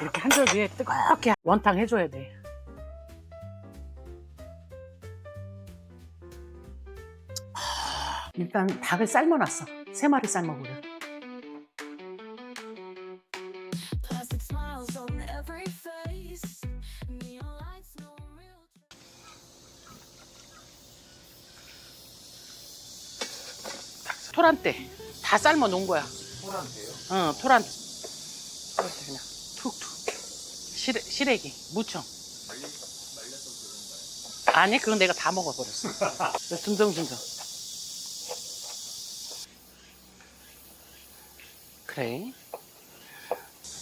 이렇게 한 절 위에 뜨겁게 원탕 해줘야 돼. 하, 일단 닭을 삶아놨어. 세 마리 삶아보려. 토란대 다 삶아 놓은 거야. 토란대요? 응, 토란. 토란대 그냥 툭툭. 시래, 시래기, 무청. 아니, 그건 내가 다 먹어버렸어. 듬성듬성. 그래.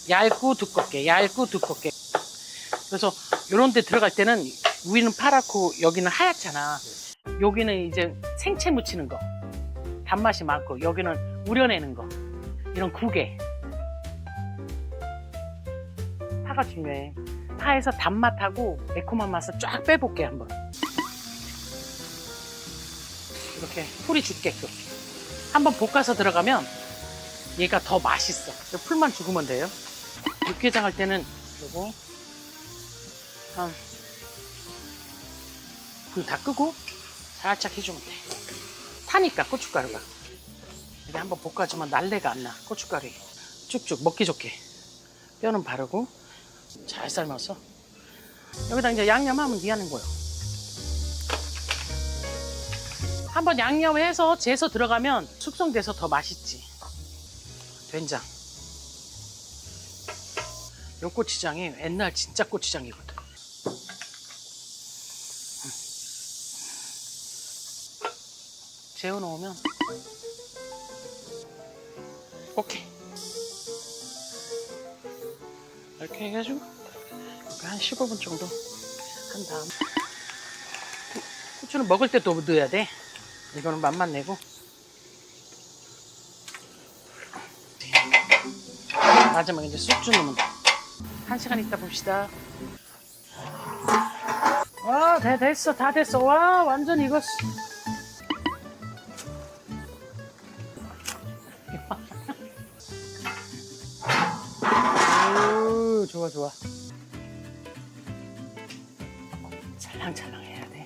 얇고 두껍게, 얇고 두껍게. 그래서 요런 데 들어갈 때는 위는 파랗고 여기는 하얗잖아. 여기는 이제 생채 무치는 거. 단맛이 많고 여기는 우려내는 거 이런 국에 파가 중요해. 파에서 단맛하고 매콤한 맛을 쫙 빼볼게 한번. 이렇게 풀이 죽게끔 한번 볶아서 들어가면 얘가 더 맛있어. 풀만 죽으면 돼요. 육개장 할 때는 요거 한 불 다 끄고 살짝 해주면 돼. 타니까 고춧가루가. 이렇게 한번 볶아주면 날래가 안 나. 고춧가루에 쭉쭉 먹기 좋게. 뼈는 바르고 잘 삶아서? 여기다 이제 양념하면 니하는 거예요. 한번 양념해서 재서 들어가면 숙성돼서 더 맛있지. 된장. 요 고추장이 옛날 진짜 고추장이거든. 재워 놓으면. 오케이 이렇게 해가지고 한 15분 정도 한 다음. 후- 후추는 먹을 때 또 넣어야 돼. 이거는 맛만 내고. 마지막에 이제 쑥주 넣으면 돼 한 시간 있다 봅시다. 와 다 됐어 다 됐어. 와 완전 익었어 좋아 좋아 찰랑찰랑 해야 돼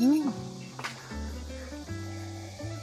음.